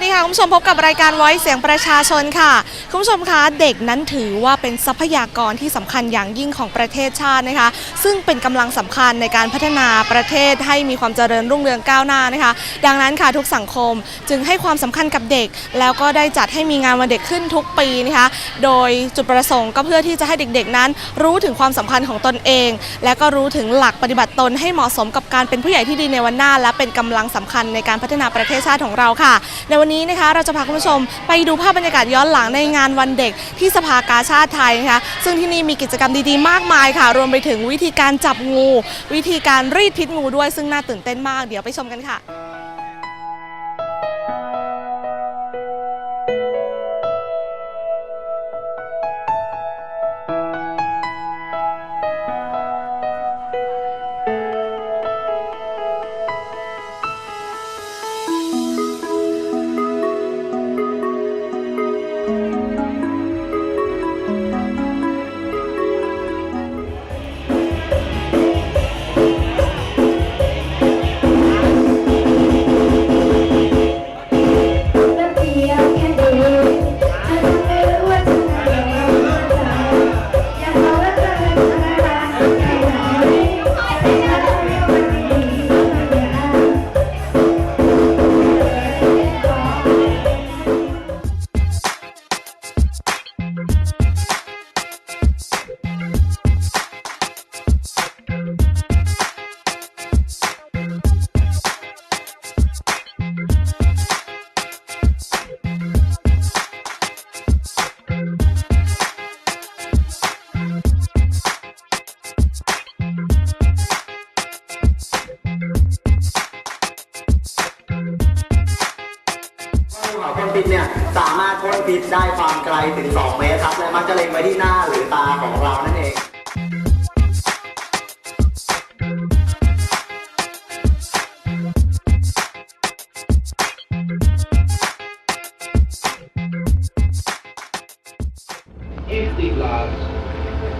วัสดีค่ะคุณผู้ชมพบกับรายการไว้เสียงประชาชนค่ะคุณผู้ชมคะเด็กนั้นถือว่าเป็นทรัพยากรที่สำคัญอย่างยิ่งของประเทศชาตินะคะ ซึ่งเป็นกำลังสำคัญในการพัฒนาประเทศให้มีความเจริญรุ่งเรืองก้าวหน้านะคะ ดังนั้นค่ะทุกสังคมจึงให้ความสำคัญกับเด็ก แล้วก็ได้จัดให้มีงานวันเด็กขึ้นทุกปีนะคะ โดยจุดประสงค์ก็เพื่อที่จะให้เด็กๆ นั้น รู้ถึงความสำคัญของตนเอง และก็รู้ถึงหลักปฏิบัติตนให้เหมาะสมกับการเป็นผู้ใหญ่ที่ดีในวันหน้า และเป็นกำลังสำคัญในการพัฒนาประเทศชาติของเราค่ะในวันนี้นะคะเราจะพาคุณผู้ชมไปดูภาพบรรยากาศย้อนหลังในงานวันเด็กที่สภากาชาติไทยนะคะซึ่งที่นี่มีกิจกรรมดีๆ มากมายค่ะ รวมไปถึงวิธีการจับงู วิธีการรีดพิษงูด้วยซึ่งน่าตื่นเต้นมากเดี๋ยวไปชมกันค่ะ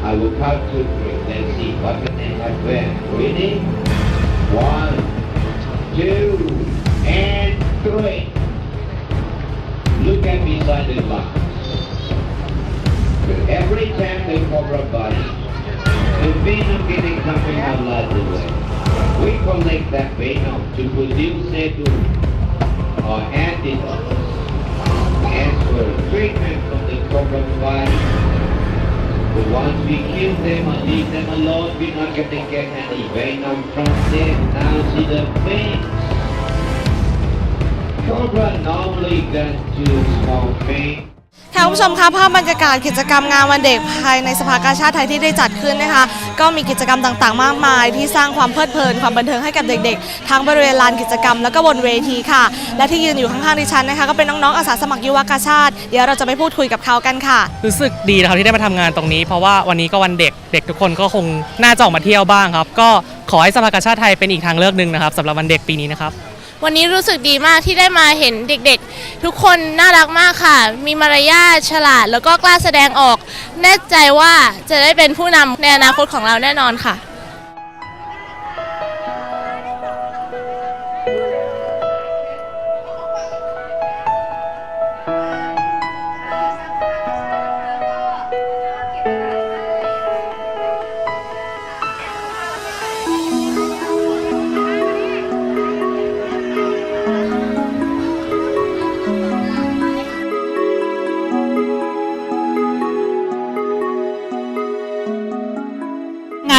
I will count to three. Let's see what can they have there. Ready? One, two, and three. Look at the glass. With every time they cover a body, the venom getting coming out of the way. We collect that venom to produce serum or antidotes. As for treatment of the covered body, but once we kill them and leave them alone, we're not to get any venom from them. Now see the veins. Cobra normally got two small veins. ค่ะคุณผู้ชมคะภาพบรรยากาศกิจกรรมงานวันเด็กภายในสภากาชาติไทยที่ได้จัดขึ้นนะคะ ก็มีกิจกรรมต่างๆ มากมาย ที่สร้างความเพลิดเพลินความบันเทิงให้กับเด็กๆ ทั้งบริเวณลานกิจกรรมแล้วก็บนเวทีค่ะ และที่ยืนอยู่ข้างๆดิฉันนะคะก็เป็นน้องๆอาสาสมัครยุวกาชาติ เดี๋ยวเราจะไปพูดคุยกับเขากันค่ะ รู้สึกดีนะครับที่ได้มาทำงานตรงนี้เพราะว่าวันนี้ก็วันเด็กเด็กทุกคนก็คงน่าจะออกมาเที่ยวบ้างครับ ก็ขอให้สภากาชาติไทยเป็นอีกทางเลือกหนึ่งนะครับสำหรับวันเด็กปีนี้นะครับ วันนี้รู้สึกดีมากที่ได้มาเห็นเด็กๆ ทุกคนน่ารักมากค่ะ มีมารยาทฉลาด แล้วก็กล้าแสดงออก แน่ใจว่าจะได้เป็นผู้นำในอนาคตของเราแน่นอนค่ะ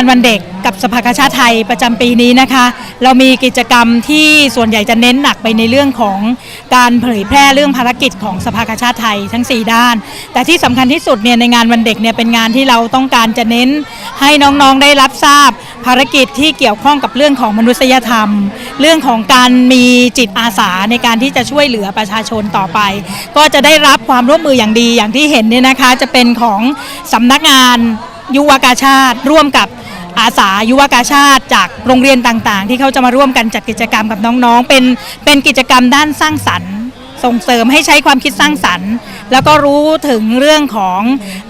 านวันเด็กกับสภากาชาติไทยประจำปีนี้นะคะ เรามีกิจกรรมที่ส่วนใหญ่จะเน้นหนักไปในเรื่องของการเผยแพร่เรื่องภารกิจของสภากาชาติไทยทั้ง 4 ด้าน แต่ที่สำคัญที่สุดเนี่ยในงานวันเด็กเนี่ยเป็นงานที่เราต้องการจะเน้นให้น้องๆได้รับทราบภารกิจที่เกี่ยวข้องกับเรื่องของมนุษยธรรม เรื่องของการมีจิตอาสาในการที่จะช่วยเหลือประชาชนต่อไป ก็จะได้รับความร่วมมืออย่างดีอย่างที่เห็นเนี่ยนะคะจะเป็นของสำนักงานยุวกาชาติร่วมกับ อาสายุวกาชาติจากโรงเรียนต่างๆ ที่เขาจะมาร่วมกันจัดกิจกรรมกับน้องๆ เป็นเป็นกิจกรรมด้านสร้างสรรค์ ส่งเสริมให้ใช้ความคิดสร้างสรรค์ แล้วก็รู้ถึงเรื่องของ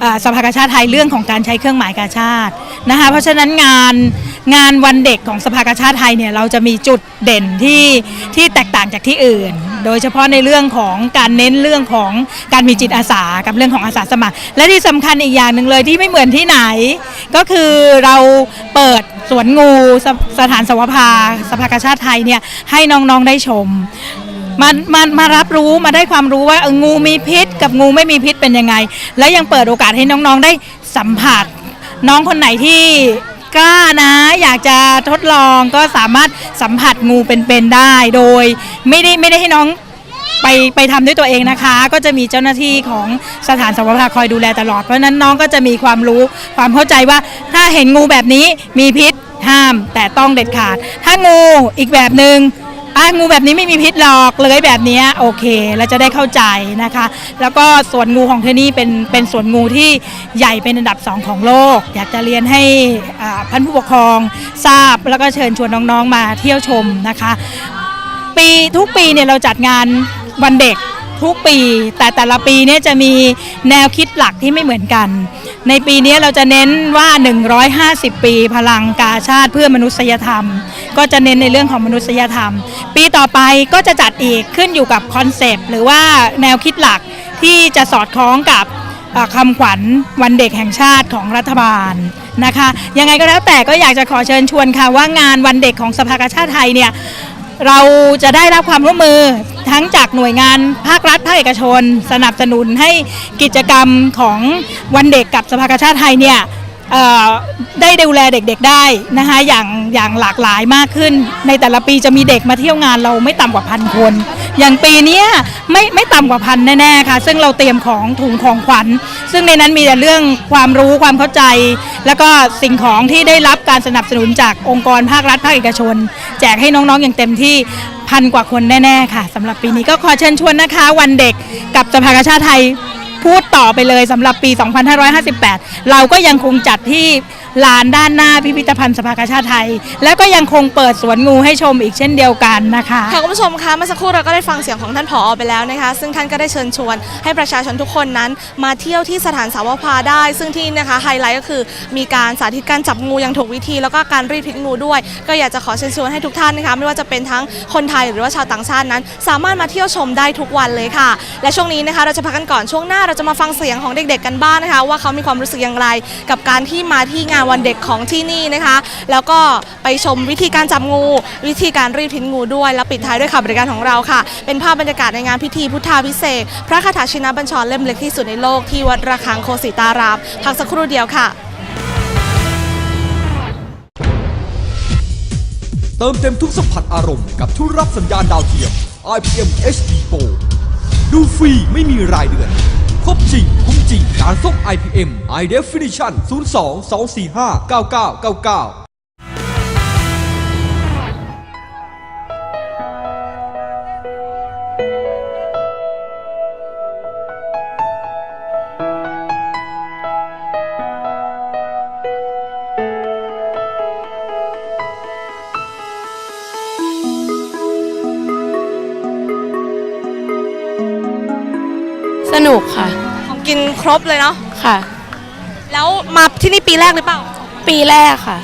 อสภากาชาติไทยเรื่องของการใช้เครื่องหมายกาชาตินะคะเพราะฉะนั้นงาน งานวันเด็กของสภากาชาติไทยเนี่ยเราจะมีจุดเด่นที่ที่แตกต่างจากที่อื่น โดยเฉพาะในเรื่องของการเน้นเรื่องของการมีจิตอาสากับเรื่องของอาสาสมัคร และที่สำคัญอีกอย่างหนึ่งเลยที่ไม่เหมือนที่ไหน ก็คือเราเปิดสวนงูสสถานสวภาสภากาชาติไทยเนี่ยให้น้องๆได้ชมมามามารับรู้มาได้ความรู้ว่าเอองูมีพิษ กับงูไม่มีพิษเป็นยังไง และยังเปิดโอกาสให้น้องๆได้สัมผัส น้องคนไหนที่ กล้านะ อยากจะทดลองก็สามารถสัมผัสงูเป็นๆได้โดย ไม่ได้ไม่ได้ให้น้องไปไปทำด้วยตัวเองนะคะ ก็จะมีเจ้าหน้าที่ของสถานสวภาคอยดูแลตลอดเพราะฉะนั้นน้องก็จะมีความรู้ความเข้าใจว่าถ้าเห็นงูแบบนี้มีพิษห้ามแต่ต้องเด็ดขาด ถ้างูอีกแบบหนึ่ง อะงูแบบนี้ไม่มีพิษหรอกเลยแบบนี้โอเคเราจะได้เข้าใจนะคะ แล้วก็สวนงูของที่นี่เป็นเป็นสวนงูที่ใหญ่เป็นอันดับสองของโลก อยากจะเรียนให้อ่าท่านผู้ปกครองทราบ แล้วก็เชิญชวนน้องๆมาเที่ยวชมนะคะ ปีทุกปีเนี่ยเราจัดงานวันเด็กทุกปี แต่แต่ละปีเนี่ยจะมีแนวคิดหลักที่ไม่เหมือนกัน ในปีนี้เราจะเน้นว่า 150 ปี พลังกาชาติเพื่อมนุษยธรรม ก็จะเน้นในเรื่องของมนุษยธรรม ปีต่อไปก็จะจัดอีกขึ้นอยู่กับคอนเซปต์หรือว่าแนวคิดหลักที่จะสอดคล้องกับคำขวัญวันเด็กแห่งชาติของรัฐบาลนะคะ ยังไงก็แล้วแต่ก็อยากจะขอเชิญชวนค่ะว่างานวันเด็กของสภากาชาติไทยเนี่ยเราจะได้รับความร่วมมือทั้งจากหน่วยงานภาครัฐภาคเอกชน สนับสนุนให้กิจกรรมของวันเด็กกับสภากาชาติไทยเนี่ย ได้ดูแลเด็กๆได้นะคะอย่างอย่างหลากหลายมากขึ้น ในแต่ละปีจะมีเด็กมาเที่ยวงานเราไม่ต่ำกว่าพันคน อย่างปีนี้ไม่ไม่ต่ำกว่าพันแน่ๆค่ะ ซึ่งเราเตรียมของถุงของขวัญ ซึ่งในนั้นมีแต่เรื่องความรู้ความเข้าใจ แล้วก็สิ่งของที่ได้รับการสนับสนุนจากองค์กรภาครัฐภาคเอกชน แจกให้น้องๆอย่างเต็มที่พันกว่าคนแน่ๆค่ะสำหรับปีนี้ก็ขอเชิญชวนนะคะ วันเด็กกับสภากาชาติไทย พูดต่อไปเลยสำหรับปี 2558 เราก็ยังคงจัดที่ ลานด้านหน้าพิพิธภัณฑ์สภากาชาติไทย แล้วก็ยังคงเปิดสวนงูให้ชมอีกเช่นเดียวกันนะคะค่ะคุณผู้ชมคะเมื่อสักครู่เราก็ได้ฟังเสียงของท่านผอไปแล้วนะคะ ซึ่งท่านก็ได้เชิญชวนให้ประชาชนทุกคนนั้น มาเที่ยวที่สถานสาวพาได้ ซึ่งที่นี่นะคะไฮไลท์ก็คือมีการสาธิตการจับงูอย่างถูกวิธี แล้วก็การรีดพิษงูด้วย ก็อยากจะขอเชิญชวนให้ทุกท่านนะคะไม่ว่าจะเป็นทั้งคนไทยหรือว่าชาวต่างชาตินั้น สามารถมาเที่ยวชมได้ทุกวันเลยค่ะ และช่วงนี้นะคะเราจะพักกันก่อนช่วงหน้าเราจะมาฟังเสียงของเด็ก ๆ กันบ้างนะคะ ว่าเขามีความรู้สึกอย่างไร กับการที่มาที่งานวันเด็กของที่นี่นะคะ แล้วก็ไปชมวิธีการจับงู วิธีการรีดพิษงูด้วย แล้วปิดท้ายด้วยข่าวบริการของเราค่ะ เป็นภาพบรรยากาศในงานพิธีพุทธาพิเศษ พระคาถาชินบัญชรเล่มเล็กที่สุดในโลกที่วัดระฆังโคสิตารามพักสักครู่เดียวค่ะเติมเต็มทุกสัมผัสอารมณ์กับทุกรับสัญญาณดาวเทียม IPM HD Pro ดูฟรีไม่มีรายเดือน ครบจริง คุ้มจริงการส่ง IPM High Definition 02 กินครบเลยเนาะค่ะ แล้วมาที่นี่ปีแรกหรือเปล่าปีแรกค่ะ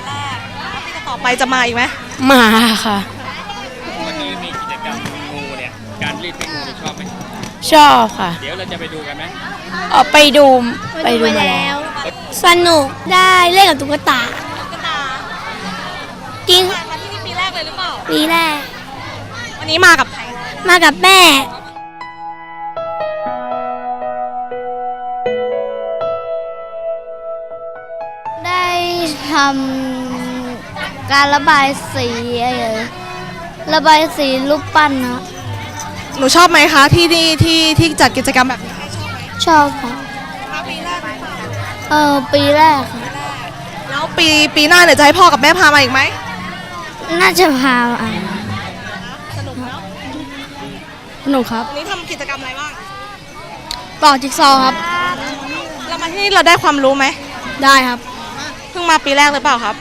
ปีต่อไปจะมาอีกไหมมาค่ะ วันนี้มีกิจกรรมงูเนี่ย การรีดพิษงูชอบไหมชอบค่ะเดี๋ยวเราจะไปดูกันไหมเออไปดูไปดูมาแล้ว สนุกได้เล่นกับตุ๊กตากินมาที่นี่ปีแรกเลยหรือเปล่า ปีแรก วันนี้มากับใครมากับแม่ำการระบายสีอะไรระบายสีรูปปั้นนะหนูชอบไหมคะที่นี่ที่ที่จัดกิจกรรมแบบนี้ชอบค่ะมาปีแรกหรือเปล่าเออปีแรกค่ะแล้วปีปีหน้าเนี่ยจะให้พ่อกับแม่พามาอีกไหมน่าจะพาอ่าสนุกเนาะหนูครับวันนี้ทำกิจกรรมอะไรบ้างต่อจิ๊กซอว์ครับ เรามาที่นี่เราได้ความรู้ไหมได้ครับเพิ่งมาปีแรกหรือเปล่าครับ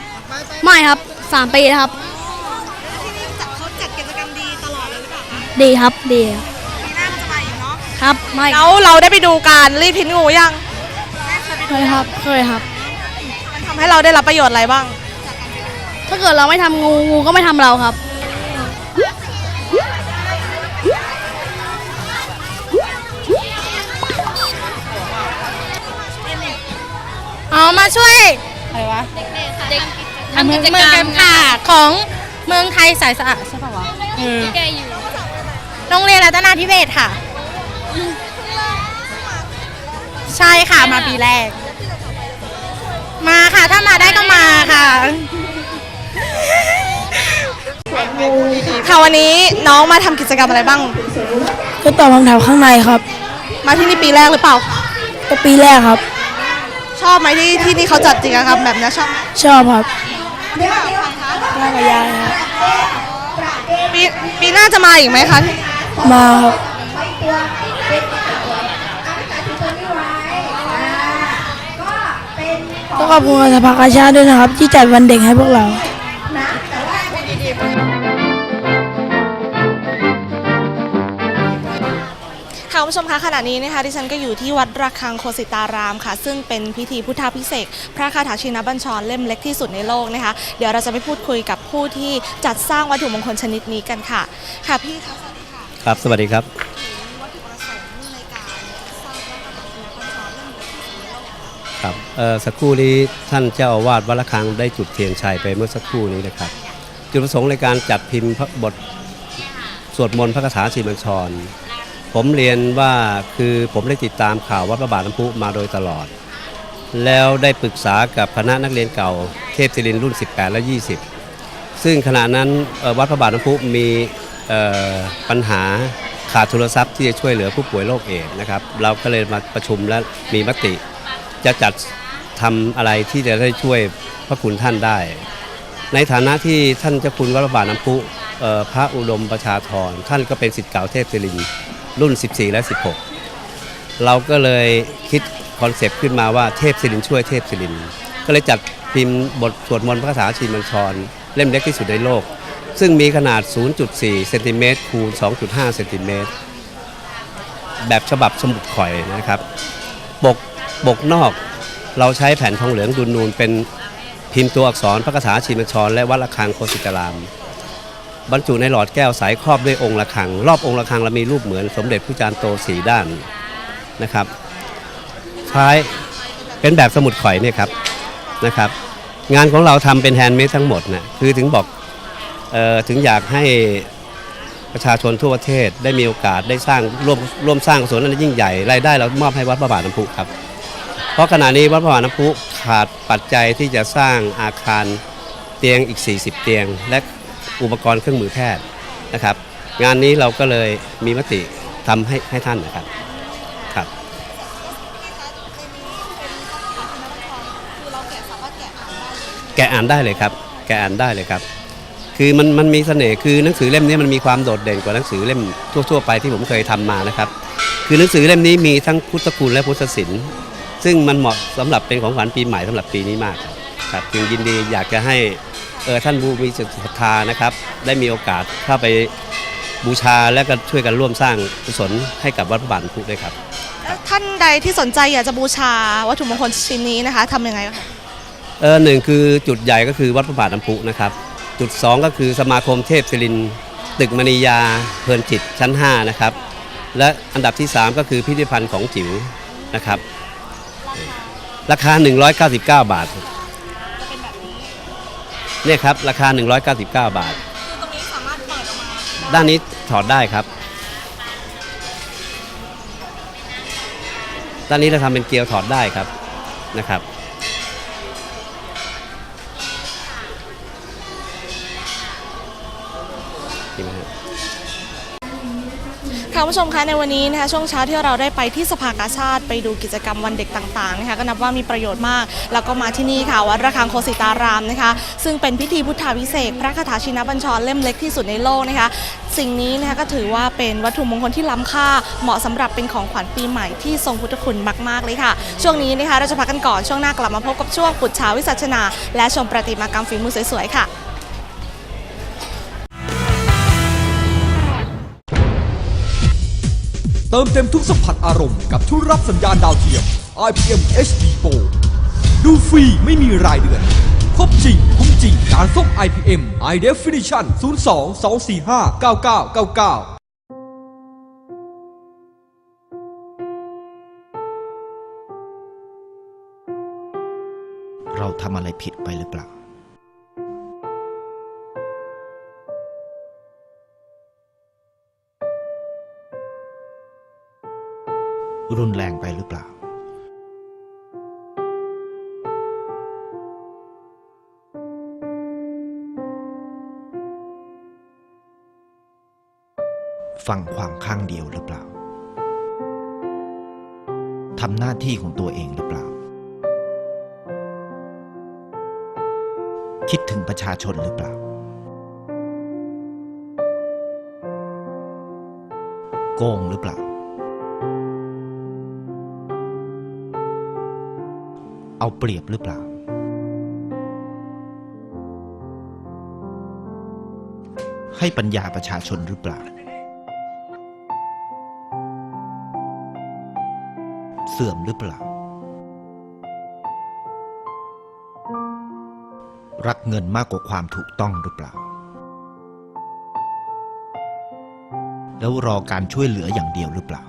ไม่ครับสามปีแล้วครับ ที่นี่จัดเขาจัดกิจกรรมดีตลอดเลยหรือเปล่าคะดีครับดีปีหน้าก็จะมาอีกเนาะครับไม่แล้วเราได้ไปดูการรีดพิษงูยังเคยครับเคยครับ มันทำให้เราได้รับประโยชน์อะไรบ้าง ถ้าเกิดเราไม่ทำงูงูก็ไม่ทำเราครับอ๋อมาช่วย อะไรวะทำกิจกรรมค่ะของเมืองไทยสายสะอาดใช่ป่าวะโรงเรียนรัตนาธิเบศค่ะ ใช่ค่ะมาปีแรก มาค่ะถ้ามาได้ก็มาค่ะค่ะวันนี้น้องมาทำกิจกรรมอะไรบ้าง ก็ตอบคำถามข้างในครับ มาที่นี่ปีแรกหรือเปล่า ก็ปีแรกครับช อบไหมที่ที่นี่เขาจัดกิจกรรมแบบนี้ชอบไหมชอบครับน่ากับยายครับปีปีหน้าจะมาอีกไหมคะมาครับก็ขอบคุณสภากาชาติด้วยนะครับ ที่จัดวันเด็กให้พวกเรา ค่ะคุณผู้ชมคะขณะนี้นะคะดิฉันก็อยู่ที่วัดระฆังโคสิตารามค่ะ ซึ่งเป็นพิธีพุทธาพิเศษกพระคาถาชินบัญชรเล่มเล็กที่สุดในโลกนะคะเดี๋ยวเราจะไปพูดคุยกับผู้ที่จัดสร้างวัตถุมงคลชนิดนี้กันค่ะ ค่ะพี่คะสวัสดีค่ะครับ สวัสดีครับ วัตถุประสงค์ในการสร้างพระคาถาชินบัญชรเล่มเล็กที่สุดในโลกครับเอ่อสักครู่นี้ท่านเจ้าอาวาสวัดละคังได้จุดเทียนชัยไปเมื่อสักครู่นี้นะครับ จุดประสงค์ในการจัดพิมพ์พระบทสวดมนต์พระคาถาสีบัญชร ผมเรียนว่าคือผมได้ติดตามข่าววัดพระบาทน้ำพุมาโดยตลอด แล้วได้ปรึกษากับคณะนักเรียนเก่า เทพศิรินรุ่น 18 และ 20 ซึ่งขณะนั้นวัดพระบาทน้ำพุมีปัญหาขาดทุนทรัพย์ที่จะช่วยเหลือผู้ป่วยโรคเอดนะครับ เราก็เลยมาประชุมและมีมติ จะจัดทำอะไรที่จะได้ช่วยพระคุณท่านได้ ในฐานะที่ท่านเจ้าคุณวัดพระบาทน้ำพุพระอุดมประชาธรท่านก็เป็นสิทธิ์เก่าเทพศิรินท รุ่น 14 และ 16 เราก็เลยคิดคอนเซปต์ขึ้นมาว่าเทพศิรินช่วยเทพศิรินก็เลยจัดพิมพ์บทสวดมนต์พระคาถาชีมัญชร เล่มเล็กที่สุดในโลก ซึ่งมีขนาด 0.4 เซนติเมตรคูณ 2.5 เซนติเมตร แบบฉบับสมุดข่อยนะครับ ปกปกนอกเราใช้แผ่นทองเหลืองดุนนูนเป็นพิมพ์ตัวอักษรพระคาถาชีมัญชร และวัดระฆังโคสิตาราม บรรจุในหลอดแก้วใสครอบด้วยองค์ระฆัง รอบองค์ระฆังเรามีรูปเหมือนสมเด็จพระจารย์โตสีด้านนะครับท้ายเป็นแบบสมุดข่อยเนี่ยครับนะครับ งานของเราทำเป็นแฮนด์เมดทั้งหมดนะคือถึงบอกเออถึงอยากให้ประชาชนทั่วประเทศได้มีโอกาสได้สร้างร่วมร่วมสร้างกุศลอันยิ่งใหญ่รายได้เรามอบให้วัดพระบาทน้ำพุครับ เพราะขณะนี้วัดพระบาทน้ำพุขาดปัจจัยที่จะสร้างอาคารเตียงอีก 40 เตียง และ อุปกรณ์เครื่องมือแพทย์นะครับ งานนี้เราก็เลยมีมติทำให้ให้ท่านนะครับครับแกะอ่านได้เลยครับ แกะอ่านได้เลยครับ คือมันมันมีเสน่ห์คือหนังสือเล่มนี้มันมีความโดดเด่นกว่าหนังสือเล่มทั่ว ๆ ไปที่ผมเคยทำมานะครับ คือหนังสือเล่มนี้มีทั้งพุทธคุณและพุทธศิลป์ซึ่งมันเหมาะสำหรับเป็นของขวัญปีใหม่สำหรับปีนี้มากครับครับจึงยินดีอยากจะให้ เออท่านผู้มีศรัทธานะครับ ได้มีโอกาสเข้าไปบูชาและก็ช่วยกันร่วมสร้างกุศลให้กับวัดพระบาทน้ำพุด้วยครับแล้วท่านใดที่สนใจอยากจะบูชาวัตถุมงคลชิ้นนี้นะคะทำยังไงคะเออหนึ่งคือจุดใหญ่ก็คือวัดพระบาทน้ำพุนะครับ จุด 2 ก็คือสมาคมเทพศิรินทร์ตึกมณียาเพลินจิตชั้น 5 นะครับ และอันดับที่ 3 ก็คือพิพิธภัณฑ์ของจิ๋วนะครับ ราคา 199 บาท เนี่ยครับราคา 199 บาทด้านนี้ถอดได้ครับ ด้านนี้เราทำเป็นเกลียวถอดได้ครับนะครับดีไหมครับ ค่ะคุณผู้ชมคะในวันนี้นะคะช่วงเช้าที่เราได้ไปที่สภากาชาติไปดูกิจกรรมวันเด็กต่างๆนะคะก็นับว่ามีประโยชน์มาก แล้วก็มาที่นี่ค่ะวัดระฆังโคสิตารามนะคะซึ่งเป็นพิธีพุทธาวิเศษพระคาถาชินบัญชรเล่มเล็กที่สุดในโลกนะคะสิ่งนี้นะคะก็ถือว่าเป็นวัตถุมงคลที่ล้ำค่าเหมาะสำหรับเป็นของขวัญปีใหม่ที่ทรงพุทธคุณมากๆเลยค่ะ ช่วงนี้นะคะเราจะพักกันก่อนช่วงหน้ากลับมาพบกับช่วงปุจฉาวิสัชนา และชมประติมากรรมฝีมือสวยๆค่ะ เติมเต็มทุกสัมผัสอารมณ์กับทุกรับสัญญาณดาวเทียม IPM HD Pro ดูฟรีไม่มีรายเดือน ครบจริง คุ้มจริง การส่ง IPM High Definition 02 245 9999เราทำอะไรผิดไปหรือเปล่า รุนแรงไปหรือเปล่า ฟังความข้างเดียวหรือเปล่าทำหน้าที่ของตัวเองหรือเปล่า คิดถึงประชาชนหรือเปล่า โกงหรือเปล่า เอาเปรียบหรือเปล่า ให้ปัญญาประชาชนหรือเปล่า เสื่อมหรือเปล่า รักเงินมากกว่าความถูกต้องหรือเปล่า แล้วรอการช่วยเหลืออย่างเดียวหรือเปล่า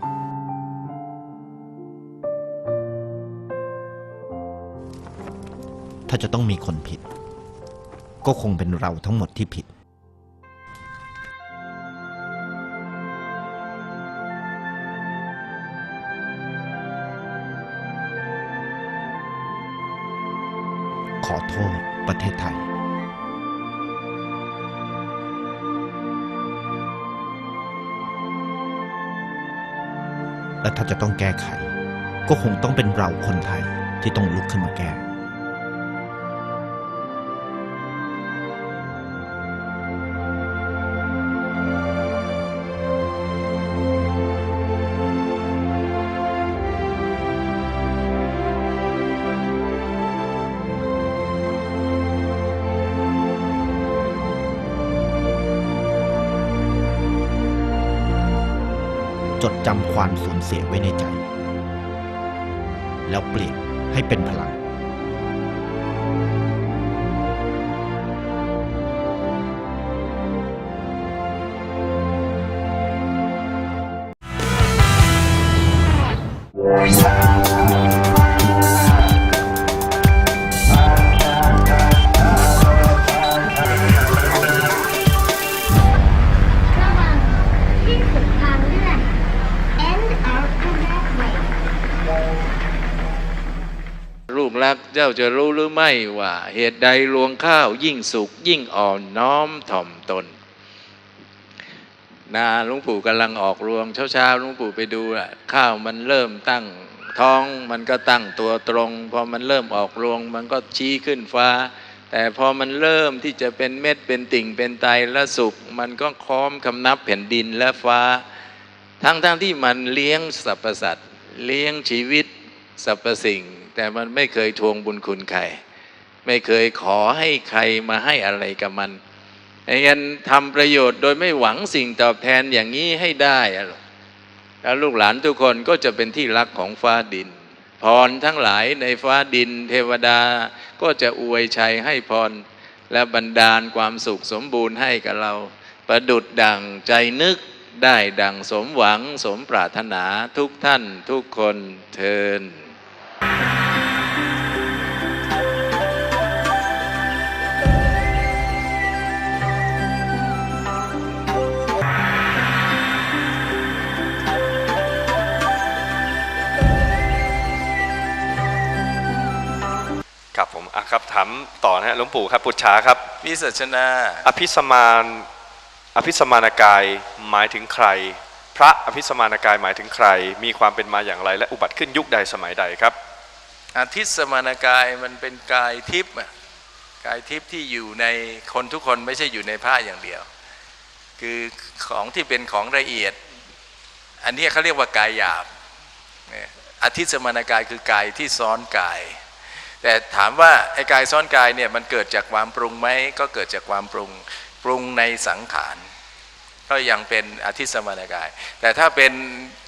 ถ้าจะต้องมีคนผิด ก็คงเป็นเราทั้งหมดที่ผิด ขอโทษประเทศไทยและถ้าจะต้องแก้ไข ก็คงต้องเป็นเราคนไทยที่ต้องลุกขึ้นมาแก้ เสียไว้ใน จ้าจะรู้หรือไม่ว่า เหตุใดรวงข้าวยิ่งสุกยิ่งอ่อนน้อมถ่อมตนนาหลุงปู่กำลังออกรวงเช้าๆหลุงปู่ไปดูอะข้าวมันเริ่มตั้งท้องมันก็ตั้งตัวตรง พอมันเริ่มออกรวง มันก็ชี้ขึ้นฟ้า แต่พอมันเริ่มที่จะเป็นเม็ดเป็นติ่งเป็นไตและสุกมันก็ค้อมคำนับแผ่นดินและฟ้า ทั้งๆทที่มันเลี้ยงสรรพสัตว์เลี้ยงชีวิตสรรพสิ่ง แต่มันไม่เคยทวงบุญคุณใคร ไม่เคยขอให้ใครมาให้อะไรกับมันอย่างนั้นทำประโยชน์โดยไม่หวังสิ่งตอบแทนอย่างนี้ให้ได้แล้วลูกหลานทุกคนก็จะเป็นที่รักของฟ้าดิน พรทั้งหลายในฟ้าดิน เทวดาก็จะอวยชัยให้พร และบันดาลความสุขสมบูรณ์ให้กับเรา ประดุดดังใจนึกได้ดังสมหวังสมปรารถนาทุกท่านทุกคนเทิน ครับผมอะครับถามต่อนะฮะหลวงปู่ครับปุจฉาครับ วิสัชนา อภิสมานอภิสมานกายหมายถึงใคร พระอภิสมานกายหมายถึงใคร มีความเป็นมาอย่างไร และอุบัติขึ้นยุคใดสมัยใดครับอาทิตย์สมานกายมันเป็นกายทิพย์อะกายทิพย์ที่อยู่ในคนทุกคนไม่ใช่อยู่ในผ้าอย่างเดียว คือของที่เป็นของละเอียด อันนี้เขาเรียกว่ากายหยาบเนี่ยอาทิตย์สมานกายคือกายที่ซ้อนกาย แต่ถามว่าไอ้กายซ้อนกายเนี่ยมันเกิดจากความปรุงไหมก็เกิดจากความปรุงปรุงในสังขารก็ยังเป็นอธิสมานกาย แต่ถ้าเป็น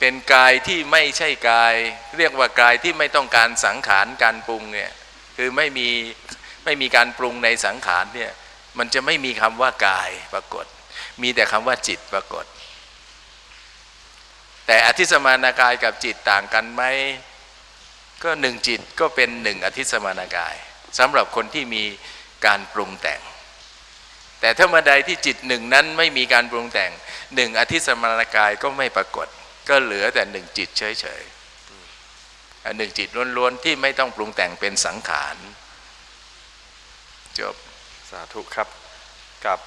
เป็นกายที่ไม่ใช่กาย เรียกว่ากายที่ไม่ต้องการสังขารการปรุงเนี่ยคือไม่มีไม่มีการปรุงในสังขารเนี่ยมันจะไม่มีคำว่ากายปรากฏ มีแต่คำว่าจิตปรากฏ แต่อธิสมานกายกับจิตต่างกันไหม ก็หนึ่งจิตก็เป็นหนึ่งอธิสมานกายสำหรับคนที่มีการปรุงแต่ง แต่ถ้าเมื่อใดที่จิตหนึ่งนั้นไม่มีการปรุงแต่งหนึ่งอธิสมานกายก็ไม่ปรากฏ ก็เหลือแต่หนึ่งจิตเฉยๆอันหนึ่งจิตล้วนๆที่ไม่ต้องปรุงแต่งเป็นสังขารจบสาธุครับกับ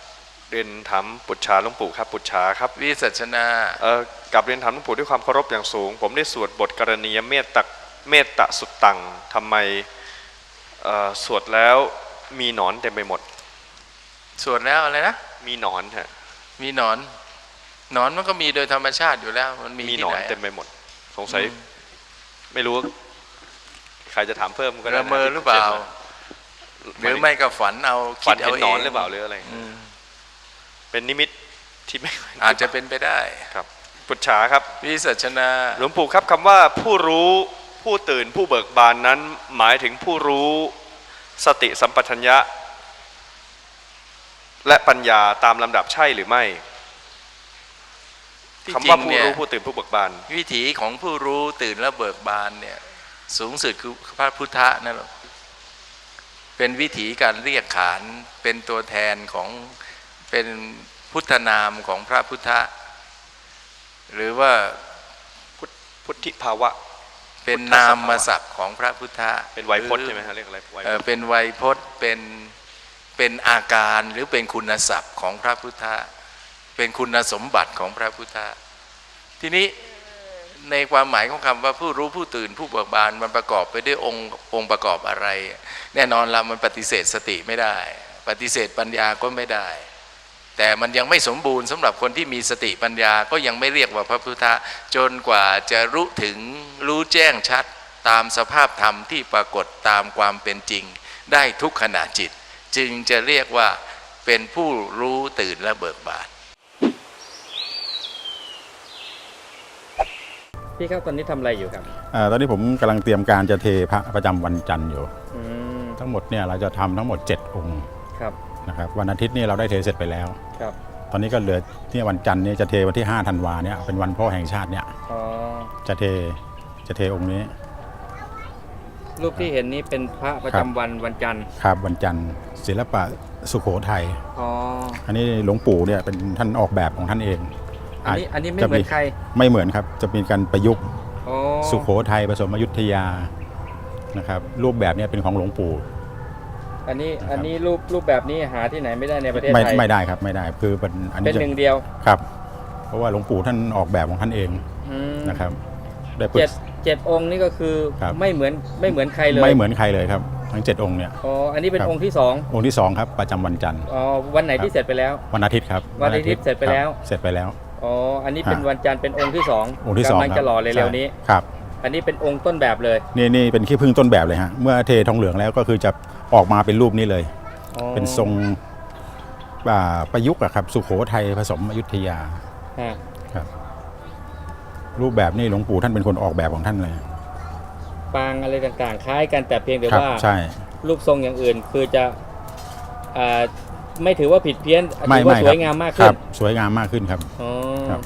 เรียนถามปุจฉาหลวงปู่ครับปุจฉาครับวิสัชนาเอ่อกับเรียนถามหลวงปู่ด้วยความเคารพอย่างสูง ผมได้สวดบทกรณียเมตตะ เมตตะสุดตังทำไมเอ่อสวดแล้วมีหนอนเต็มไปหมดส่วนแล้วอะไรนะมีหนอนฮะมีหนอนหนอนมันก็มีโดยธรรมชาติอยู่แล้ว มันมีมีที่หนอไหนนเต็มไปหมด สงสัยอืมไม่รู้ ใครจะถามเพิ่มก็ได้ละเมอหรือเปล่า หรือไม่ก็ฝันเอาฝัคินดเอาเห็นเองหนอนหรือเปล่าหรืออะไรอืมเป็นนิมิตที่ไม่อาจจะเป็นไปได้ครับ ปุจฉาครับ วิสัชนา หลวงปู่ครับคำว่าผู้รู้ ผู้ตื่นผู้เบิกบานนั้นหมายถึงผู้รู้สติสัมปชัญญะ และปัญญาตามลำดับใช่หรือไม่ที่คำจริว่างผู้เนี่ยรู้ผู้ตื่นผู้เบิกบาน วิถีของผู้รู้ตื่นและเบิกบานเนี่ยสูงสุดคือพระพุทธะนั่นแหละเป็นวิถีการเรียกขานเป็นตัวแทนของเป็นพุทธนามของพระพุทธะหรือว่าพุทพุทธิภาวะ เป็นพุทธสนามภาวะมาศัพท์ของพระพุทธะเป็นไวยพจน์รือใช่ไหมฮะเรียกอะไรไวยพเอ่อจน์เป็นไวยพจน์เป็นเป็นอาการหรือเป็นคุณศัพท์ของพระพุทธะเป็นคุณสมบัติของพระพุทธะทีนี้ในความหมายของคำว่าผู้รู้ผู้ตื่นผู้เบิกบานมันประกอบไปด้วยองค์องค์ประกอบอะไร แน่นอนละมันปฏิเสธสติไม่ได้ ปฏิเสธปัญญาก็ไม่ได้ แต่มันยังไม่สมบูรณ์สำหรับคนที่มีสติปัญญาก็ยังไม่เรียกว่าพระพุทธะจนกว่าจะรู้ถึงรู้แจ้งชัดตามสภาพธรรมที่ปรากฏตามความเป็นจริง ได้ทุกขณะจิต จึงจะเรียกว่าเป็นผู้รู้ตื่นและเบิกบานพี่ครับตอนนี้ทำอะไรอยู่ครับเอ่อตอนนี้ผมกำลังเตรียมการจะเทพระประจำวันจันทร์อยู่อืมทั้งหมดเนี่ยเราจะทำทั้งหมด 7 องค์ครับ นะครับวันอาทิตย์นี่เราได้เทเสร็จไปแล้ว ครับ ตอนนี้ก็เหลือที่วันจันทร์เนี่ยจะเทวันที่5ธันวาเนี่ยเป็นวันพ่อแห่งชาติเนี่ยอ๋อ จะเทจะเทองค์นี้รูปที่เห็นนี้เป็นพระประจำวันวันจันทร์ ครับวันจันทร์ศิลปะสุโขทัยอ๋อ อันนี้หลวงปู่เนี่ยเป็นท่านออกแบบของท่านเองอันนี้อันนี้ไม่จะเหมือนใคร ไม่เหมือนครับจะมีการประยุกต์อ๋อ สุโขทัยผสมอยุธยานะครับรูปแบบเนี่ยเป็นของหลวงปู่ อันนี้อันนี้รูปรูปแบบนี้หาที่ไหนไม่ได้ในประเทศไม่ไทย ไม่ได้ครับไม่ได้คือเป็นอันนี้เป็นจะหนึ่งเดียวครับ เพราะว่าหลวงปู่ท่านออกแบบของท่านเองอืมนะครับ ได้ปรึเจ็กดเจ็ดองค์นี่ก็คือครับ ไม่เหมือนไม่เหมือนใครเลยไม่เหมือนใครเลยครับ ทั้ง 7 องค์เนี่ย อ๋ออันนี้เป็นครับ องค์ที่สององค์ที่ 2 ครับ ประจำวันจันทร์ อ๋อวันไหนครับที่เสร็จไปแล้ว วันอาทิตย์ครับวันอาทิตย์เสร็จไปแล้ว คบเสร็จไปแล้ว อ๋ออันนี้เป็นฮะ วันจันทร์เป็นองค์ที่สององค์ที่สองกำลังครับจะหล่อเร็วๆนี้ ใช่ครับ อันนี้เป็นองค์ต้นแบบเลย นี่นี่เป็นขี้พึ่งต้นแบบเลยฮะ เมื่อเททองเหลืองแล้วก็คือจะ ออกมาเป็นรูปนี้เลย อ๋อเป็นทรงอ่าประยุกต์อะครับ สุโขทัยผสมอยุธยา ฮะครับรูปแบบนี่หลวงปู่ท่านเป็นคนออกแบบของท่านเลยปางอะไรต่างๆ คล้ายกันแต่เพียงแต่ครับว่า ใช่ รูปทรงอย่างอื่นคือจะอ่าไม่ถือว่าผิดเพี้ยนไม่ถือว่าไม่สครับวยงามมากคขึ้รันบ สวยงามมากขึ้นครับ อ๋อครับ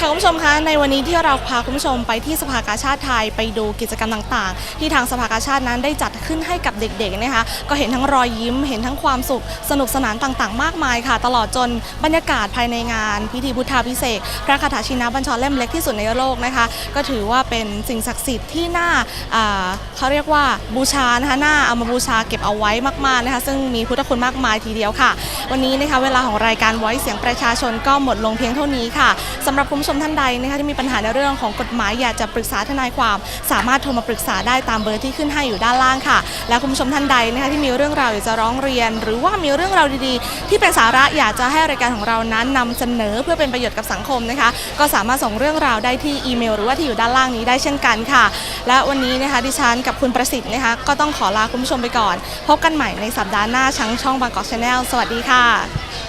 ค่ะคุณผู้ชมคะในวันนี้ที่เราพาคุณผู้ชมไปที่สภากาชาติไทยไปดูกิจกรรมต่างๆ ที่ทางสภากาชาตินั้นได้จัดขึ้นให้กับเด็กๆนะคะก็เห็นทั้งรอยยิ้มเห็นทั้งความสุขสนุกสนานต่างๆ มากมายค่ะ ตลอดจนบรรยากาศภายในงาน พิธีพุทธาพิเศษพระคาถาชินบัญชรเล่มเล็กที่สุดในโลกนะคะ ก็ถือว่าเป็นสิ่งศักดิ์สิทธิ์ที่น่าอ่าเขาเรียกว่าบูชานะคะน่าเอามาบูชาเก็บเอาไว้มากๆนะคะซึ่งมีพุทธคุณมากมายทีเดียวค่ะ วันนี้นะคะเวลาของรายการไว้เสียงประชาชนก็หมดลงเพียงเท่านี้ค่ะสำหรับคุณผู้ชมท่านใดนะคะที่มีปัญหาในเรื่องของกฎหมายอยากจะปรึกษาทนายความ สามารถโทรมาปรึกษาได้ตามเบอร์ที่ขึ้นให้อยู่ด้านล่างค่ะ และคุณผู้ชมท่านใดนะคะที่มีเรื่องราวอยากจะร้องเรียน หรือว่ามีเรื่องราวดีๆ ที่เป็นสาระอยากจะให้รายการของเรานั้นนำเสนอเพื่อเป็นประโยชน์กับสังคมนะคะ ก็สามารถส่งเรื่องราวได้ที่อีเมล หรือว่าที่อยู่ด้านล่างนี้ได้เช่นกันค่ะ และวันนี้นะคะดิฉันกับคุณประสิทธิ์นะคะก็ต้องขอลาคุณผู้ชมไปก่อน พบกันใหม่ในสัปดาห์หน้าทั้งช่องบางกอกชาแนลสวัสดีค่ะ